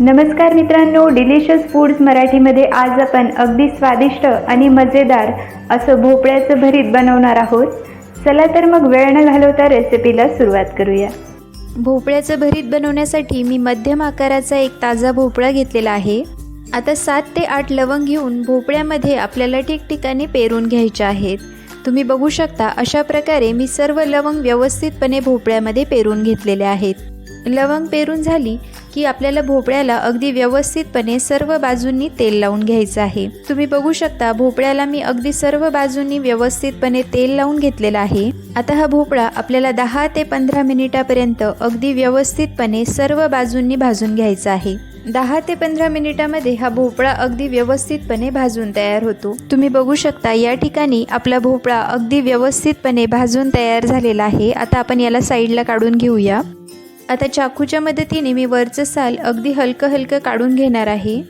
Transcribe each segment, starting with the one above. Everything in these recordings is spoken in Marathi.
नमस्कार मित्रांनो डिलिशियस फूड्स मराठीमध्ये आज आपण अगदी स्वादिष्ट आणि मजेदार असं भोपळ्याचं भरीत बनवणार आहोत. चला तर मग वेळ न घालवता रेसिपीला सुरुवात करूया. भोपळ्याचं भरीत बनवण्यासाठी मी मध्यम आकाराचा एक ताजा भोपळा घेतलेला आहे. आता सात ते आठ लवंग घेऊन भोपळ्यामध्ये आपल्याला ठिकठिकाणी पेरून घ्यायच्या आहेत. तुम्ही बघू शकता अशा प्रकारे मी सर्व लवंग व्यवस्थितपणे भोपळ्यामध्ये पेरून घेतलेले आहेत. लवंग पेरून झाली की आपल्याला भोपळ्याला अगदी व्यवस्थितपणे सर्व बाजूंनी तेल लावून घ्यायचं आहे. तुम्ही बघू शकता भोपळ्याला मी अगदी सर्व बाजूंनी व्यवस्थितपणे तेल लावून घेतलेलं आहे. आता हा भोपळा आपल्याला दहा ते पंधरा मिनिटापर्यंत अगदी व्यवस्थितपणे सर्व बाजूंनी भाजून घ्यायचा आहे. दहा ते पंधरा मिनिटामध्ये हा भोपळा अगदी व्यवस्थितपणे भाजून तयार होतो. तुम्ही बघू शकता या ठिकाणी आपला भोपळा अगदी व्यवस्थितपणे भाजून तयार झालेला आहे. आता आपण याला साईडला काढून घेऊया. आता चाकूच्या मदतीने मी वरचं साल अगदी हलकं हलकं काढून घेणार आहे.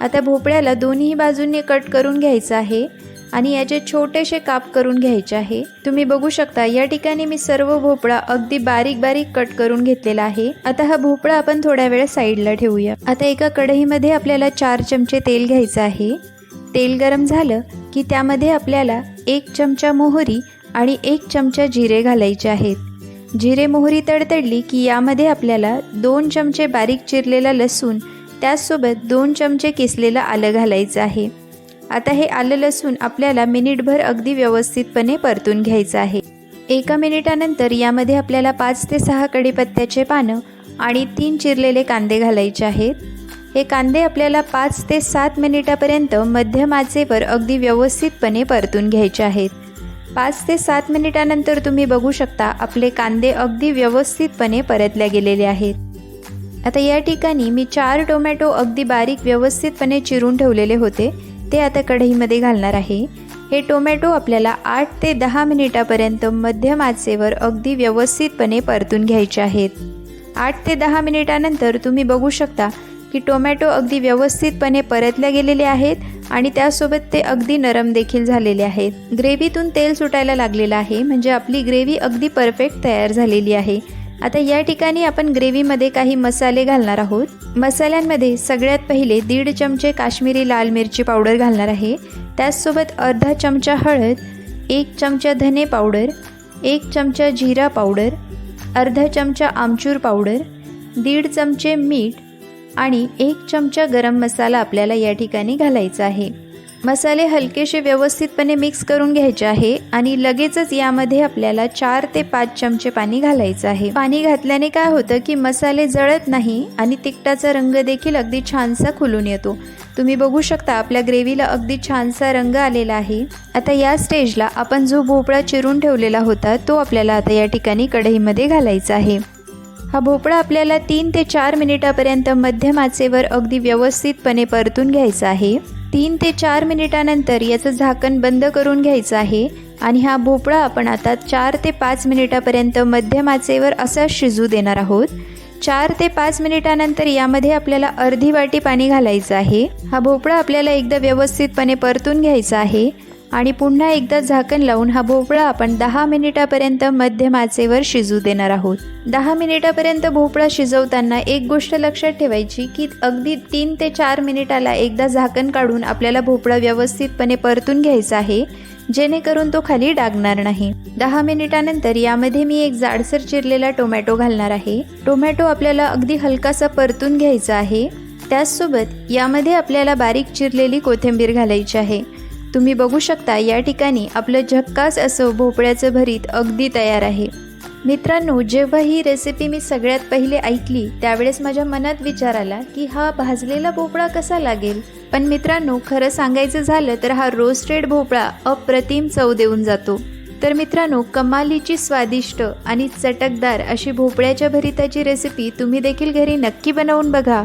आता भोपळ्याला दोन्ही बाजूंनी कट करून घ्यायचं आहे आणि याचे छोटेसे काप करून घ्यायचे आहे. तुम्ही बघू शकता या ठिकाणी मी सर्व भोपळा अगदी बारीक बारीक कट करून घेतलेला आहे. आता हा भोपळा आपण थोड्या वेळ साईडला ठेवूया. आता एका कढईमध्ये आपल्याला चार चमचे तेल घ्यायचं आहे. तेल गरम झालं की त्यामध्ये आपल्याला एक चमचा मोहरी आणि एक चमचा जिरे घालायचे आहेत. जिरे मोहरी तडतडली की यामध्ये आपल्याला दोन चमचे बारीक चिरलेला लसूण त्याचसोबत दोन चमचे किसलेलं आलं घालायचं आहे. आता हे आलं लसूण आपल्याला मिनिटभर अगदी व्यवस्थितपणे परतून घ्यायचं आहे. एका मिनिटानंतर यामध्ये आपल्याला पाच ते सहा कढीपत्त्याचे पानं आणि तीन चिरलेले कांदे घालायचे आहेत. हे कांदे आपल्याला पाच ते सात मिनिटापर्यंत मध्यम आचेवर अगदी व्यवस्थितपणे परतून घ्यायचे आहेत. पाच ते सात मिनिटानंतर तुम्ही बघू शकता आपले कांदे अगदी व्यवस्थितपणे परतल्या गेलेले आहेत. आता या ठिकाणी मी चार टोमॅटो अगदी बारीक व्यवस्थितपणे चिरून ठेवलेले होते. ते आता कढईमध्ये घालणार आहे. हे टोमॅटो आपल्याला आठ ते दहा मिनिटापर्यंत मध्यम आचेवर अगदी व्यवस्थितपणे परतून घ्यायचे आहेत. आठ ते दहा मिनिटानंतर तुम्ही बघू शकता की टोमॅटो अगदी व्यवस्थितपणे परतल्या गेलेले आहेत आणि त्यासोबत ते अगदी नरम देखील झालेले आहेत. ग्रेव्हीतून तेल सुटायला लागलेलं आहे म्हणजे आपली ग्रेव्ही अगदी परफेक्ट तयार झालेली आहे. आता या ठिकाणी आपण ग्रेव्हीमध्ये काही मसाले घालणार आहोत. मसाल्यांमध्ये सगळ्यात पहिले दीड चमचे काश्मीरी लाल मिरची पावडर घालणार आहे. त्याचसोबत अर्धा चमचा हळद एक चमचा धने पावडर एक चमचा जिरा पावडर अर्धा चमचा आमचूर पावडर दीड चमचे मीठ आणि एक चमचा गरम मसाला आपल्याला या ठिकाणी घालायचा आहे. मसाले हलकेसे व्यवस्थितपणे मिक्स करून घ्यायचे आहे आणि लगेचच यामध्ये आपल्याला चार ते पाच चमचे पाणी घालायचं आहे. पाणी घातल्याने काय होतं की मसाले जळत नाही आणि तिखटाचा रंग देखील अगदी छानसा खुलून येतो. तुम्ही बघू शकता आपल्या ग्रेव्हीला अगदी छानसा रंग आलेला आहे. आता या स्टेजला आपण जो भोपळा चिरून ठेवलेला होता तो आपल्याला आता या ठिकाणी कढईमध्ये घालायचा आहे. हा भोपळा आपल्याला तीन ते चार मिनिटापर्यंत मध्यम आचेवर अगदी व्यवस्थितपणे परतून घ्यायचा आहे. तीन ते चार मिनिटानंतर याचं झाकण बंद करून घ्यायचं आहे आणि हा भोपळा आपण आता चार ते पाच मिनिटापर्यंत मध्यम आचेवर असा शिजू देणार आहोत. चार ते पाच मिनिटानंतर यामध्ये आपल्याला अर्धी वाटी पाणी घालायचं आहे. हा भोपळा आपल्याला एकदा व्यवस्थितपणे परतून घ्यायचा आहे. आणि पुन्हा एकदा झाकण लावून हा भोपळा आपण दहा मिनिटापर्यंत मध्यम आचेवर शिजू देणार आहोत. दहा मिनिटापर्यंत भोपळा शिजवताना एक गोष्ट लक्षात ठेवायची की अगदी तीन ते चार मिनिटाला एकदा झाकण काढून आपल्याला भोपळा व्यवस्थितपणे परतून घ्यायचा आहे जेणेकरून तो खाली डागणार नाही. दहा मिनिटानंतर यामध्ये मी एक जाडसर चिरलेला टोमॅटो घालणार आहे. टोमॅटो आपल्याला अगदी हलकासा परतून घ्यायचा आहे. त्याचसोबत यामध्ये आपल्याला बारीक चिरलेली कोथिंबीर घालायची आहे. तुम्ही बघू शकता या ठिकाणी आपलं झक्कास असं भोपळ्याचं भरीत अगदी तयार आहे. मित्रांनो जेव्हा ही रेसिपी मी सगळ्यात पहिले ऐकली त्यावेळेस माझ्या मनात विचार आला की हा भाजलेला भोपळा कसा लागेल? पण मित्रांनो खरं सांगायचं झालं तर हा रोस्टेड भोपळा अप्रतिम चव देऊन जातो. तर मित्रांनो कमालीची स्वादिष्ट आणि चटकदार अशी भोपळ्याच्या भरिताची रेसिपी तुम्ही देखील घरी नक्की बनवून बघा.